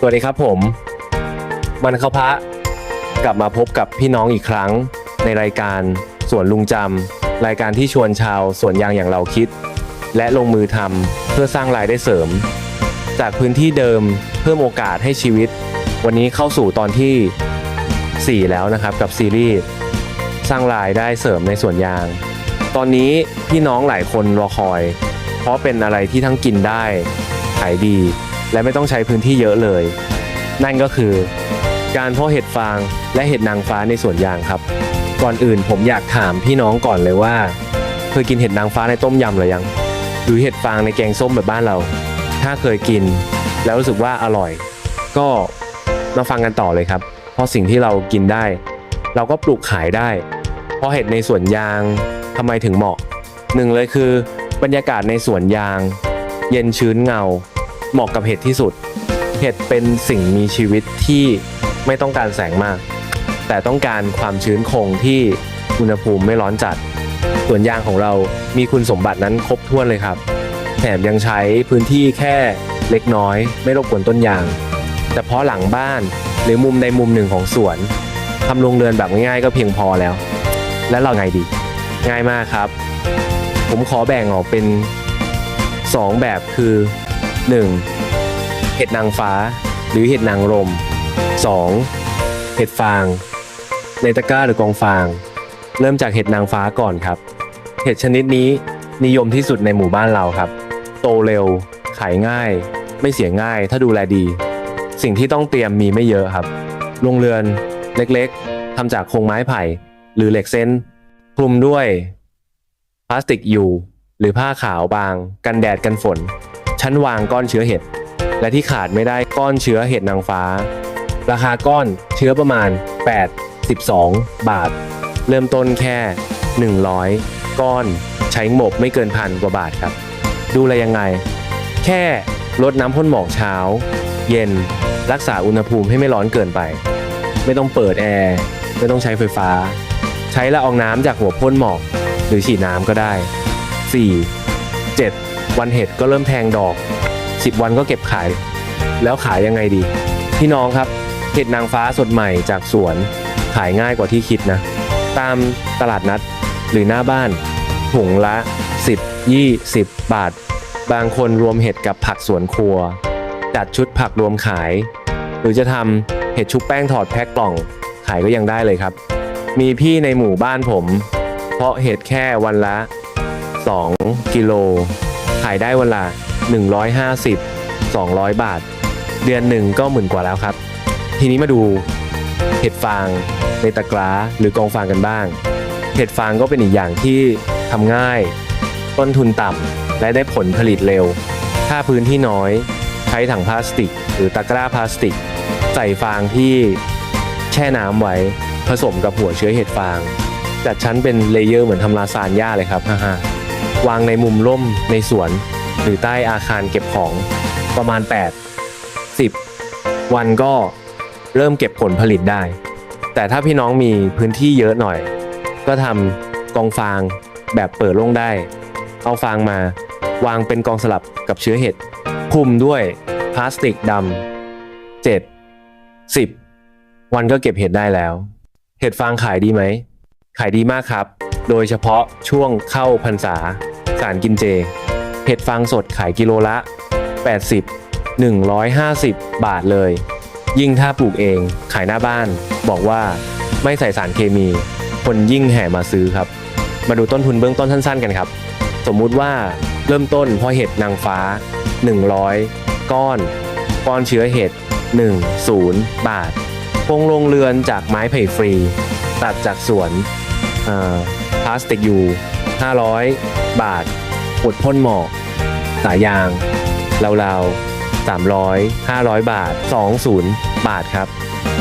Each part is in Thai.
สวัสดีครับผมมันเข้าพระกลับมาพบกับพี่น้องอีกครั้ง ในรายการสวนลุงจำรายการที่ชวนชาวสวนยางอย่างเราคิด และลงมือทำเพื่อสร้างรายได้เสริม จากพื้นที่เดิมเพิ่มโอกาสให้ชีวิต วันนี้เข้าสู่ตอนที่ 4 แล้วนะครับกับซีรีส์สร้างรายได้เสริมในสวนยาง ตอนนี้พี่น้องหลายคนรอคอย เพราะเป็นอะไรที่ทั้งกินได้ขายดี และไม่ต้องใช้พื้นที่เยอะเลย นั่นก็คือ การเพาะเห็ดฟางและเห็ดนางฟ้าในสวนยางครับ ก่อนอื่นผมอยากถามพี่น้องก่อนเลยว่าเคยกินเห็ดนางฟ้าในต้มยำหรือยัง หรือเห็ดฟางในแกงส้มแบบบ้านเรา ถ้าเคยกิน แล้วรู้สึกว่าอร่อย ก็มาฟังกันต่อเลยครับ เพราะสิ่งที่เรากินได้ เราก็ปลูกขายได้ เพราะเห็ดในสวนยางทำไมถึงเหมาะหนึ่งเลยคือบรรยากาศในสวนยาง เย็นชื้นเงา เหมาะกับเห็ดที่สุด เห็ดเป็นสิ่งมีชีวิตที่ไม่ต้องการแสงมาก แต่ต้องการความชื้นคงที่อุณหภูมิไม่ร้อนจัดสวนยางของเรามีคุณสมบัตินั้นครบถ้วนเลยครับ แถมยังใช้พื้นที่แค่เล็กน้อย ไม่รบกวนต้นยาง แต่เพาะหลังบ้านหรือมุมใดมุมหนึ่งของสวนทำโรงเรือนแบบง่ายๆก็เพียงพอแล้ว และเราไงดี ง่ายมากครับ ผมขอแบ่งออกเป็น 2 แบบคือ 1. เห็ดนางฟ้า หรือเห็ดนางรม 2. เห็ดฟาง ในตะกร้าหรือกองฟาง เริ่มจากเห็ดนางฟ้าก่อนครับ เห็ดชนิดนี้นิยมที่สุดในหมู่บ้านเราครับ โตเร็ว ขายง่าย ไม่เสียง่าย ถ้าดูแลดี สิ่งที่ต้องเตรียมมีไม่เยอะครับ โรงเรือนเล็กๆทำจากโครงไม้ไผ่ หรือเหล็กเส้นคลุมด้วยพลาสติกอยู่หรือผ้าขาวบาง กันแดดกันฝน ชั้นวางก้อนเชื้อเห็ด และที่ขาดไม่ได้ก้อนเชื้อเห็ดนางฟ้า ราคาก้อนเชื้อประมาณ 8 12 บาท เริ่มต้นแค่ 100 ก้อนใช้งบไม่เกินพันกว่าบาทครับ ดูแลยังไง แค่ลดน้ำพ่นหมอกเช้า เย็นรักษาอุณหภูมิให้ไม่ร้อนเกินไป ไม่ต้องเปิดแอร์ ไม่ต้องใช้ไฟฟ้า ใช้ละอองน้ำจากหัวพ่นหมอก หรือฉีดน้ำก็ได้ 4. 7. วันเห็ดก็เริ่มแทงดอก 10 วันก็เก็บขาย แล้วขายยังไงดี พี่น้องครับ เห็ดนางฟ้าสดใหม่จากสวน ขายง่ายกว่าที่คิดนะ ตามตลาดนัดหรือหน้าบ้าน ถุงละ 10 20 บาท บางคนรวมเห็ดกับผักสวนครัว จัดชุดผักรวมขาย หรือจะทำเห็ดชุบแป้งถอดแพ็คกล่อง ขายก็ยังได้เลยครับ มีพี่ในหมู่บ้านผม เพาะเห็ดแค่วันละ 2 กิโลายได้วันละ150 200 บาท เดือนหนึ่งก็หมื่นกว่าแล้วครับ ทีนี้มาดูเห็ดฟางในตะกร้าหรือกองฟางกันบ้าง เห็ดฟางก็เป็นอีกอย่างที่ทำง่าย ต้นทุนต่ำและได้ผลผลิตเร็ว ถ้าพื้นที่น้อย ใช้ถังพลาสติก หรือตะกร้าพลาสติก ใส่ฟางที่แช่น้ำไว้ผสมกับหัวเชื้อเห็ดฟาง จัดชั้นเป็นเลเยอร์เหมือนทำลาซานญ่าเลยครับฮ่าๆ วางในมุมร่มในสวน หรือใต้อาคารเก็บของประมาณ 8 10 วันก็เริ่มเก็บผลผลิตได้ แต่ถ้าพี่น้องมีพื้นที่เยอะหน่อย ก็ทำกองฟางแบบเปิดโล่งได้ เอาฟางมาวางเป็นกองสลับกับเชื้อเห็ดคลุมด้วยพลาสติกดำ7 10วันก็เก็บเห็ดได้แล้ว เห็ดฟางขายดีไหม ขายดีมากครับ โดยเฉพาะช่วงเข้าพรรษา สารกินเจ เห็ดฟางสดขายกิโลละ 80 150 บาทเลย ยิ่งถ้าปลูกเองขายหน้าบ้าน บอกว่าไม่ใส่สารเคมี คนยิ่งแห่มาซื้อครับ มาดูต้นทุนเบื้องต้นสั้นๆกันครับ สมมุติว่าเริ่มต้นพราะเห็ดนางฟ้า 100 ก้อน ก้อนเชื้อเห็ด10 บาทโครงโรงเรือนจากไม้ไผ่ฟรี ตัดจากสวน พลาสติกอยู่ 500 บาทอดพ่นหมอกสายยางราวๆ300 500 บาท 20 บาทครับ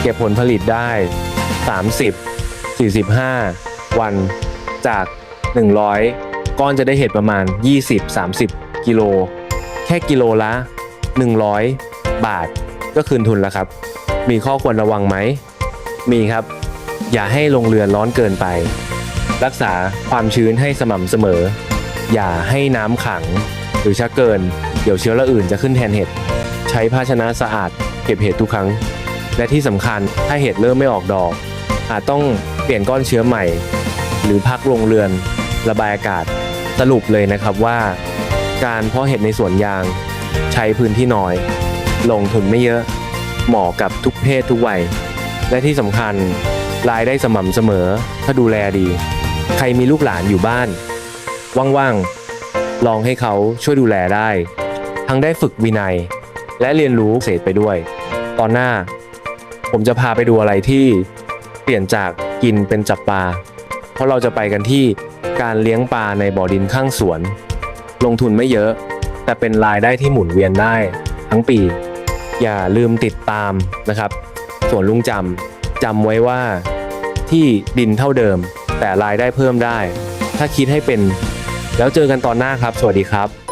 เก็บผลผลิตได้ 30 45 วันจาก 100 ก้อนจะได้เห็ดประมาณ 20-30 กิโล แค่กิโลละ 100 บาทก็คืนทุนแล้วครับ มีข้อควรระวังไหม มีครับ อย่าให้ลงเรือนร้อนเกินไป รักษาความชื้นให้สม่ำเสมอ อย่าให้น้ำขัง หรือชักเกิน เดี๋ยวเชื้อละอื่นจะขึ้นแทนเห็ด ใช้ภาชนะสะอาด เก็บเห็ดทุกครั้ง และที่สำคัญถ้าเห็ดเริ่มไม่ออกดอก อาจต้องเปลี่ยนก้อนเชื้อใหม่ หรือพักโรงเรือน ระบายอากาศสรุปเลยนะครับว่า การเพาะเห็ดในสวนยาง ใช้พื้นที่น้อย ลงทุนไม่เยอะ เหมาะกับทุกเพศทุกวัย และที่สำคัญรายได้สม่ำเสมอถ้าดูแลดี ใครมีลูกหลานอยู่บ้าน ว่างๆ ลองให้เขาช่วยดูแลได้ ทั้งได้ฝึกวินัย และเรียนรู้เศษไปด้วย ตอนหน้า ผมจะพาไปดูอะไรที่เปลี่ยนจากกินเป็นจับปลา เพราะเราจะไปกันที่การเลี้ยงปลาในบ่อดินข้างสวน ลงทุนไม่เยอะ แต่เป็นรายได้ที่หมุนเวียนได้ ทั้งปี อย่าลืมติดตามนะครับ ส่วนลุงจำจำไว้ว่าที่ดินเท่าเดิม แต่รายได้เพิ่มได้ ถ้าคิดให้เป็น แล้วเจอกันตอนหน้าครับ สวัสดีครับ